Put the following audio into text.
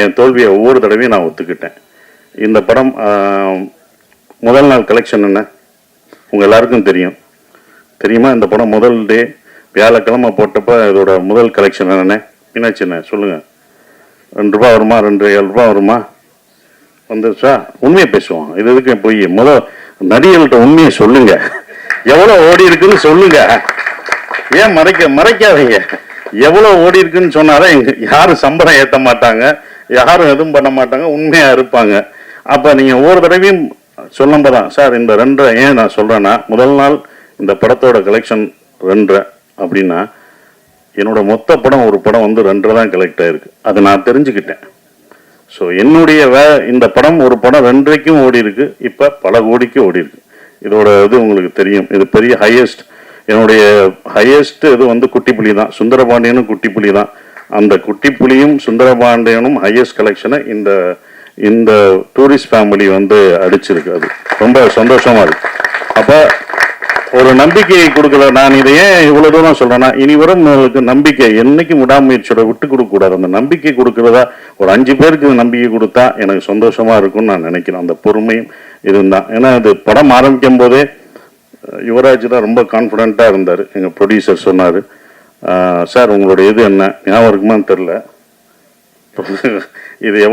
என் தோல்வியை ஒவ்வொரு தடவையும் நான் ஒத்துக்கிட்டேன். இந்த படம் முதல் நாள் கலெக்ஷன் என்ன? உங்கள் எல்லாருக்கும் தெரியும். தெரியுமா? இந்த படம் முதல் டே வியாழக்கிழமை போட்டப்போ இதோட முதல் கலெக்ஷன் என்னண்ணே மீனாட்சிண்ணே சொல்லுங்கள் ரெண்டு ரூபா வருமா? ரெண்டு ஏழு ரூபா வருமா? வந்துருச்சா உண்மையை பேசுவோம். இது எதுக்கு போய் முதல் நடிகர்கள்ட்ட உண்மையை சொல்லுங்க. எவ்வளோ ஓடி இருக்குன்னு சொல்லுங்க. ஏன் மறைக்க மறைக்காதீங்க. எவ்வளோ ஓடி இருக்குன்னு சொன்னாதான் எங்க யாரும் சம்பளம் ஏற்ற மாட்டாங்க. யாரும் எதுவும் பண்ண மாட்டாங்க உண்மையா இருப்பாங்க. அப்ப நீங்க ஒவ்வொரு தடவையும் சொல்லும் தான் சார் இந்த ரெண்டரை ஏன் நான் சொல்றேன்னா முதல் நாள் இந்த படத்தோட கலெக்ஷன் ரெண்டரை அப்படின்னா என்னோட மொத்த படம் ஒரு படம் வந்து ரெண்டரை தான் கலெக்ட் ஆயிருக்கு. அதை நான் தெரிஞ்சுக்கிட்டேன். ஸோ என்னுடைய வே இந்த படம் ஒரு படம் ரெண்டரைக்கும் ஓடி இருக்கு இப்போ பல கோடிக்கு ஓடி இருக்கு. இதோட இது உங்களுக்கு தெரியும். இது பெரிய ஹையஸ்ட் என்னுடைய ஹையஸ்ட் இது வந்து குட்டிப்புலி தான். சுந்தரபாண்டியனும் குட்டிப்புலி தான். அந்த குட்டி புலியும் சுந்தரபாண்டியனும் ஹையஸ்ட் கலெக்ஷனை இந்த இந்த டூரிஸ்ட் ஃபேமிலி வந்து அடிச்சிருக்கு அது. ரொம்ப சந்தோஷமா இருக்கு. அப்போ ஒரு நம்பிக்கையை கொடுக்கல. நான் இதை ஏன் இவ்வளவு தூரம் சொல்றேன்னா இனி வரும் உங்களுக்கு நம்பிக்கை என்னைக்கு விடாமுயற்சியோட விட்டு கொடுக்க கூடாது அந்த நம்பிக்கை கொடுக்கறதா ஒரு அஞ்சு பேருக்கு நம்பிக்கை கொடுத்தா எனக்கு சந்தோஷமா இருக்கும்னு நான் நினைக்கிறேன். அந்த பொறுமையும் இருந்தான். ஏன்னா அது படம் ஆரம்பிக்கும் போதே யுவராஜ் தான் ரொம்ப கான்ஃபிடென்ட்டா இருந்தார். எங்க ப்ரொடியூசர் சொன்னாரு. சார் உங்களுடைய இது என்ன? ஞாபகம் இருக்குமான்னு தெரில இது எவ்வளோ